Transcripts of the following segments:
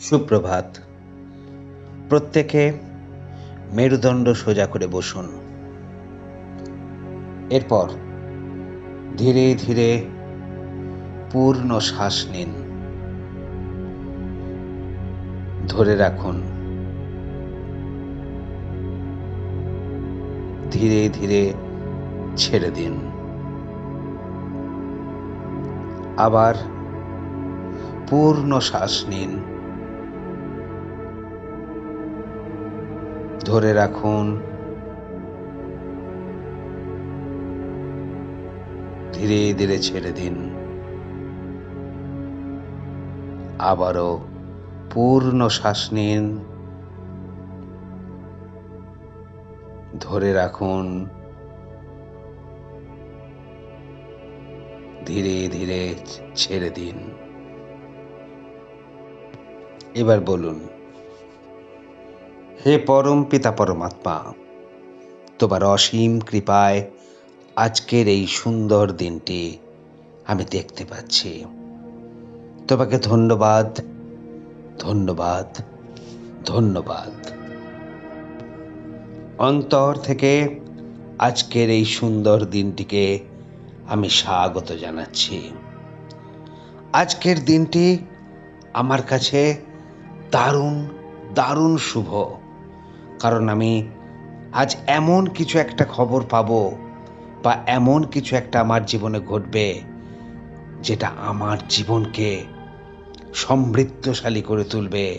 সুপ্রভাত। প্রত্যেকে মেরুদণ্ড সোজা করে বসুন। এরপর ধীরে ধীরে পূর্ণ শ্বাস নিন। ধরে রাখুন। ধীরে ধীরে ছেড়ে দিন। আবার পূর্ণ শ্বাস নিন। ধরে রাখুন। ধীরে ধীরে ছেড়ে দিন। আবারও পূর্ণ শ্বাস নিন। ধরে রাখুন। ধীরে ধীরে ছেড়ে দিন। এবার বলুন হে পরম পিতা পরমাত্মা, তোমার অসীম কৃপায় আজকের এই সুন্দর দিনটি আমি দেখতে পাচ্ছি। তোমাকে ধন্যবাদ ধন্যবাদ ধন্যবাদ। অন্তর থেকে আজকের এই সুন্দর দিনটিকে আমি স্বাগত জানাচ্ছি। আজকের দিনটি আমার কাছে দারুণ দারুণ শুভ। কারণ আমি আজ এমন কিছু একটা খবর পাবো বা এমন কিছু একটা আমার জীবনে ঘটবে যেটা আমার জীবনকে সমৃদ্ধশালী করে তুলবে,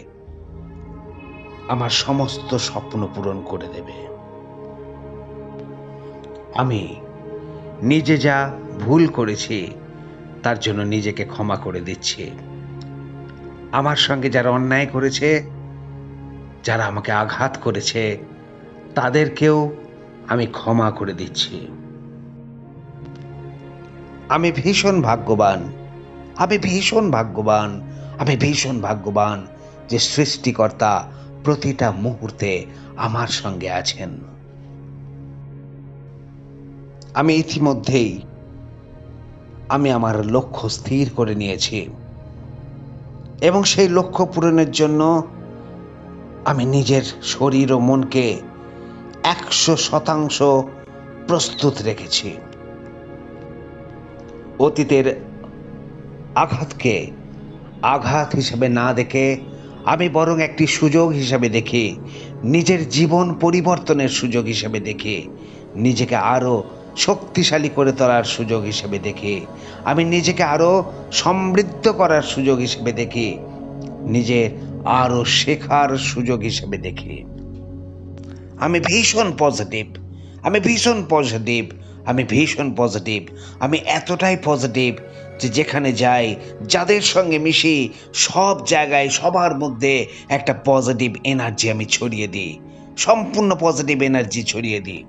আমার সমস্ত স্বপ্ন পূরণ করে দেবে। আমি নিজে যা ভুল করেছি, তার জন্য নিজেকে ক্ষমা করে দিচ্ছি। আমার সঙ্গে যারা অন্যায় করেছে যারা আমাকে আঘাত করেছে, তাদেরকেও আমি ক্ষমা করে দিচ্ছি। আমি ভীষণ ভাগ্যবান, আমি ভীষণ ভাগ্যবান, আমি ভীষণ ভাগ্যবান যে সৃষ্টিকর্তা প্রতিটা মুহূর্তে আমার সঙ্গে আছেন। আমি ইতিমধ্যেই, আমি আমার লক্ষ্য স্থির করে নিয়েছি এবং সেই লক্ষ্য পূরণের জন্য আমি নিজের শরীর ও মনকে একশো শতাংশ প্রস্তুত রেখেছি। অতীতের আঘাতকে আঘাত হিসেবে না দেখে আমি বরং একটি সুযোগ হিসেবে দেখি, নিজের জীবন পরিবর্তনের সুযোগ হিসেবে দেখি, নিজেকে আরও শক্তিশালী করে তোলার সুযোগ হিসেবে দেখি, আমি নিজেকে আরও সমৃদ্ধ করার সুযোগ হিসেবে দেখি নিজে আরও শেখার সুযোগ হিসেবে দেখি। আমি ভীষণ পজিটিভ আমি ভীষণ পজিটিভ আমি ভীষণ পজিটিভ আমি এতটাই পজিটিভ যে যেখানে যাই, যাদের সঙ্গে মিশি, সব জায়গায়, সবার মধ্যে একটা পজিটিভ এনার্জি আমি ছড়িয়ে দিই, সম্পূর্ণ পজিটিভ এনার্জি ছড়িয়ে দিই।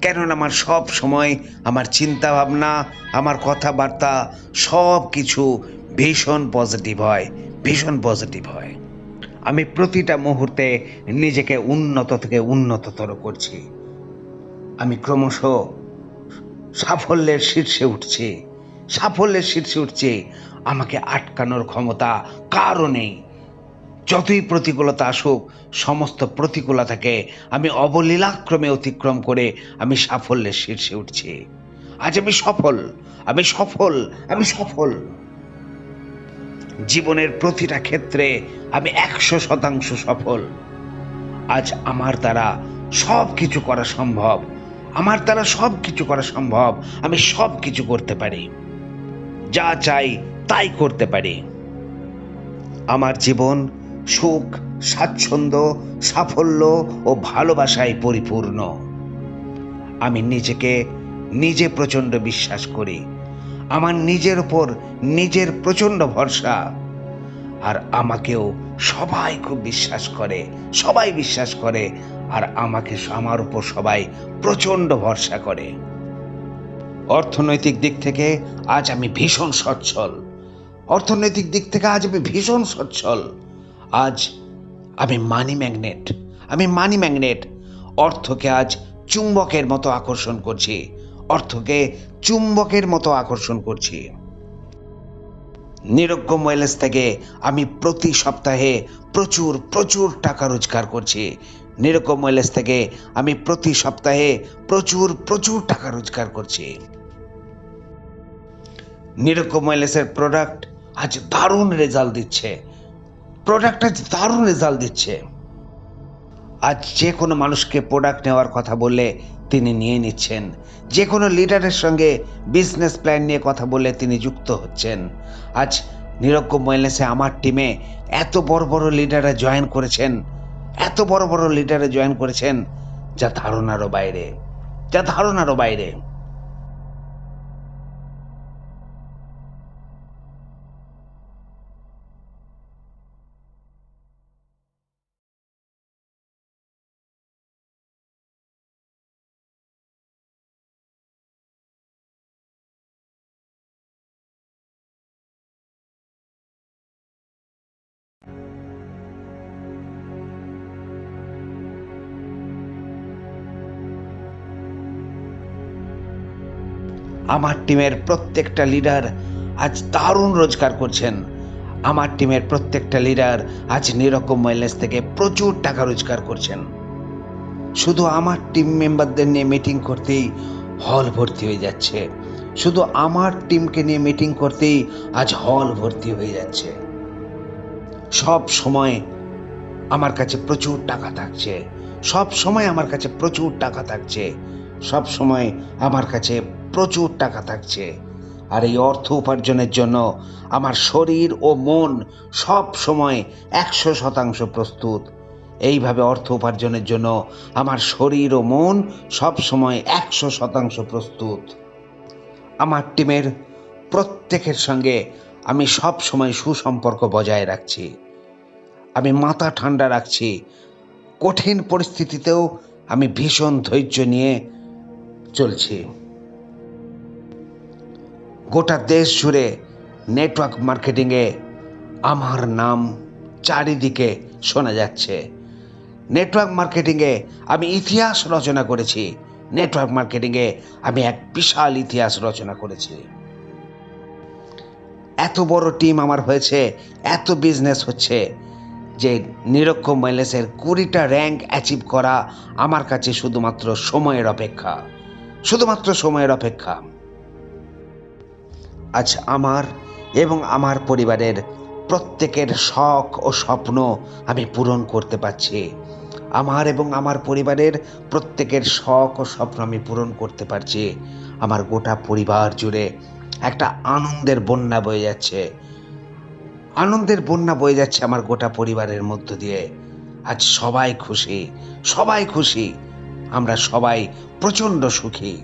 কেননা আমার সব সময় আমার চিন্তা ভাবনা আমার কথাবার্তা সব কিছু ভীষণ পজিটিভ হয়। ভীষণ পজিটিভ হয়। আমি প্রতিটা মুহূর্তে নিজেকে উন্নত থেকে উন্নততর করছি। আমি ক্রমশ সাফল্যের শীর্ষে উঠছি। সাফল্যের শীর্ষে উঠছি। আমাকে আটকানোর ক্ষমতা কারও নেই। যতই প্রতিকূলতা আসুক, সমস্ত প্রতিকূলতাকে আমি অবলীলাক্রমে অতিক্রম করে আমি সাফল্যের শীর্ষে উঠছি। আজ আমি সফল আমি সফল আমি সফল। জীবনের প্রতিটা ক্ষেত্রে আমি একশো শতাংশ সফল। আজ আমার দ্বারা সব কিছু করা সম্ভব। আমার দ্বারা সব কিছু করা সম্ভব। আমি সব কিছু করতে পারি। যা চাই তাই করতে পারি। আমার জীবন সুখ, স্বাচ্ছন্দ্য, সাফল্য ও ভালোবাসায় পরিপূর্ণ। আমি নিজেকে নিজে প্রচণ্ড বিশ্বাস করি। আমার নিজের ওপর নিজের প্রচণ্ড ভরসা। আর আমাকেও সবাই খুব বিশ্বাস করে, সবাই বিশ্বাস করে, আর আমাকে আমার উপর সবাই প্রচণ্ড ভরসা করে। অর্থনৈতিক দিক থেকে আজ আমি ভীষণ সচ্ছল। অর্থনৈতিক দিক থেকে আজ আমি ভীষণ সচ্ছল। আজ আমি মানি ম্যাগনেট আমি মানি ম্যাগনেট অর্থকে আজ চুম্বকের মতো আকর্ষণ করছি। অর্থকে চুম্বকের মতো আকর্ষণ করছি। নিরজ্ঞ ওয়েলস থেকে আমি প্রতি সপ্তাহে প্রচুর প্রচুর টাকা রোজগার করছি। নিরজ্ঞ ওয়েলস থেকে আমি প্রতি সপ্তাহে প্রচুর প্রচুর টাকা রোজগার করছি। নিরজ্ঞ ওয়েলসের প্রোডাক্ট আজ দারুণ রেজাল্ট দিচ্ছে। প্রোডাক্ট আজ দারুণ রেজাল্ট দিচ্ছে। আজ যে কোনো মানুষকে প্রোডাক্ট নেওয়ার কথা বললে তিনি নিয়ে নিচ্ছেন। যে কোনো লিডারের সঙ্গে বিজনেস প্ল্যান নিয়ে কথা বলে তিনি যুক্ত হচ্ছেন। আজ নিরজ্ঞ ওয়েলনেসে আমার টিমে এত বড় বড় লিডাররা জয়েন করেছেন। এত বড় বড় লিডারে জয়েন করেছেন, যা ধারণারও বাইরে। যা ধারণারও বাইরে। আমার টিমের প্রত্যেকটা লিডার আজ দারুণ রোজগার করছেন। আমার টিমের প্রত্যেকটা লিডার আজ নিরকম ওয়েলনেস থেকে প্রচুর টাকা রোজগার করছেন। শুধু আমার টিম মেম্বারদের নিয়ে মিটিং করতেই হল ভর্তি হয়ে যাচ্ছে। শুধু আমার টিমকে নিয়ে মিটিং করতেই আজ হল ভর্তি হয়ে যাচ্ছে। সব সময় আমার কাছে প্রচুর টাকা থাকছে। সব সময় আমার কাছে প্রচুর টাকা থাকছে। সব সময় আমার কাছে প্রচুর টাকা থাকছে। আর এই অর্থ উপার্জনের জন্য আমার শরীর ও মন সব সময় একশো শতাংশ প্রস্তুত। এইভাবে অর্থ উপার্জনের জন্য আমার শরীর ও মন সব সময় একশো শতাংশ প্রস্তুত। আমার টিমের প্রত্যেকের সঙ্গে আমি সব সময় সুসম্পর্ক বজায় রাখছি। আমি মাথা ঠান্ডা রাখছি। কঠিন পরিস্থিতিতেও আমি ভীষণ ধৈর্য নিয়ে চলছি। গোটা দেশ জুড়ে নেটওয়ার্ক মার্কেটিংয়ে আমার নাম চারিদিকে শোনা যাচ্ছে। নেটওয়ার্ক মার্কেটিংয়ে আমি ইতিহাস রচনা করেছি। নেটওয়ার্ক মার্কেটিংয়ে আমি এক বিশাল ইতিহাস রচনা করেছি। এত বড় টিম আমার হয়েছে, এত বিজনেস হচ্ছে যে নিরক্ষম মাইলেসের কুড়িটা র্যাঙ্ক অ্যাচিভ করা আমার কাছে শুধুমাত্র সময়ের অপেক্ষা। শুধুমাত্র সময়ের অপেক্ষা। আজ আমার এবং আমার পরিবারের প্রত্যেকের শখ ও স্বপ্ন আমি পূরণ করতে পারছি। আমার এবং আমার পরিবারের প্রত্যেকের শখ ও স্বপ্ন আমি পূরণ করতে পারছি। আমার গোটা পরিবার জুড়ে একটা আনন্দের বন্যা বয়ে যাচ্ছে। আনন্দের বন্যা বয়ে যাচ্ছে আমার গোটা পরিবারের মধ্য দিয়ে। আজ সবাই খুশি সবাই খুশি, আমরা সবাই প্রচণ্ড সুখী।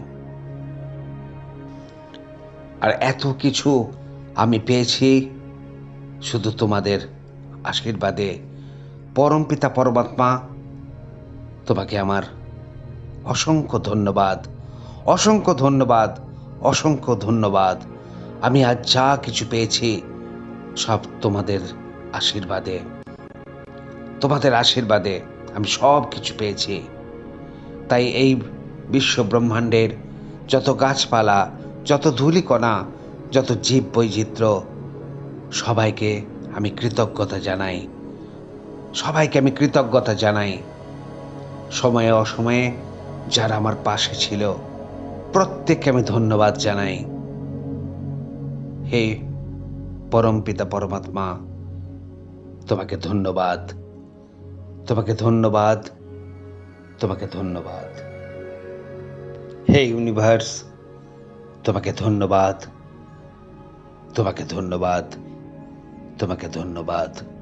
আর এত কিছু আমি পেয়েছি শুধু তোমাদের আশীর্বাদে। পরমপিতা পরমাত্মা, তোমাকে আমার অসংখ্য ধন্যবাদ অসংখ্য ধন্যবাদ অসংখ্য ধন্যবাদ। আমি আজ যা কিছু পেয়েছি সব তোমাদের আশীর্বাদে। তোমাদের আশীর্বাদে আমি সব কিছু পেয়েছি। তাই এই বিশ্ব ব্রহ্মাণ্ডের যত গাছপালা যত ধূলিকণা যত জীব বৈচিত্র্য, সবাইকে আমি কৃতজ্ঞতা জানাই। সবাইকে আমি কৃতজ্ঞতা জানাই। সময়ে অসময়ে যারা আমার পাশে ছিল, প্রত্যেককে আমি ধন্যবাদ জানাই। হে পরম পিতা পরমাত্মা, তোমাকে ধন্যবাদ। তোমাকে ধন্যবাদ। তোমাকে ধন্যবাদ। হে ইউনিভার্স তোমাকে ধন্যবাদ। তোমাকে ধন্যবাদ। তোমাকে ধন্যবাদ।